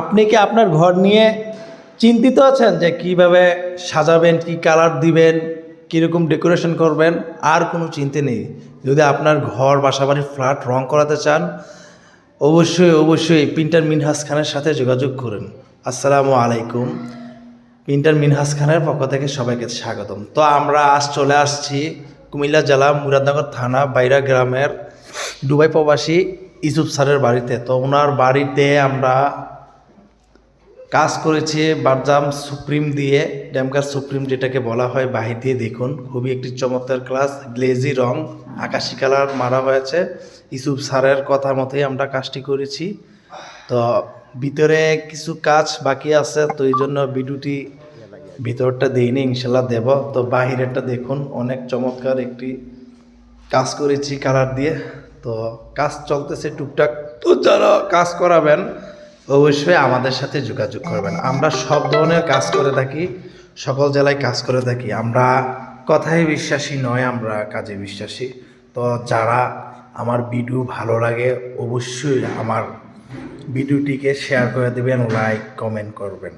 আপনি কি আপনার ঘর নিয়ে চিন্তিত আছেন যে কীভাবে সাজাবেন, কি কালার দিবেন, কীরকম ডেকোরেশন করবেন? আর কোনো চিন্তা নেই। যদি আপনার ঘর বাসাবাড়ি ফ্ল্যাট রং করাতে চান, অবশ্যই অবশ্যই প্রিন্টার মিনহাস খানের সাথে যোগাযোগ করুন। আসসালামু আলাইকুম। প্রিন্টার মিনহাস খানের পক্ষ থেকে সবাইকে স্বাগতম। তো আমরা আজ চলে আসছি কুমিল্লা জেলা মুরাদনগর থানা বাইরা গ্রামের দুবাই প্রবাসী ইসুফ স্যারের বাড়িতে। তো ওনার বাড়িতে আমরা কাজ করেছে বারজাম সুপ্রিম দিয়ে ড্যামকার সুপ্রিম যেটাকে বলা হয় বাহির দিয়ে দেখুন। খুবই একটি চমৎকার ক্লাস গ্লেজি রং, আকাশি কালার মারা হয়েছে। ইসুফ স্যারের কথা মতোই আমরা কাজটি করেছি। তো ভিতরে কিছু কাজ বাকি আছে, তো এই জন্য ভিডিওটি ভিতরটা দিইনি, ইনশাল্লাহ দেব। তো বাহিরেরটা দেখুন, অনেক চমৎকার একটি কাজ করেছি কালার দিয়ে। তো কাজ চলতেছে টুকটাক। তো যারা কাজ করাবেন অবশ্যই আমাদের সাথে যোগাযোগ করবেন। আমরা সব ধরনের কাজ করে থাকি, সকল জেলায় কাজ করে থাকি। আমরা কথায় বিশ্বাসী নয়, আমরা কাজে বিশ্বাসী। তো যারা আমার ভিডিও ভালো লাগে, অবশ্যই আমার ভিডিওটিকে শেয়ার করে দেবেন লাইক কমেন্ট করবেন।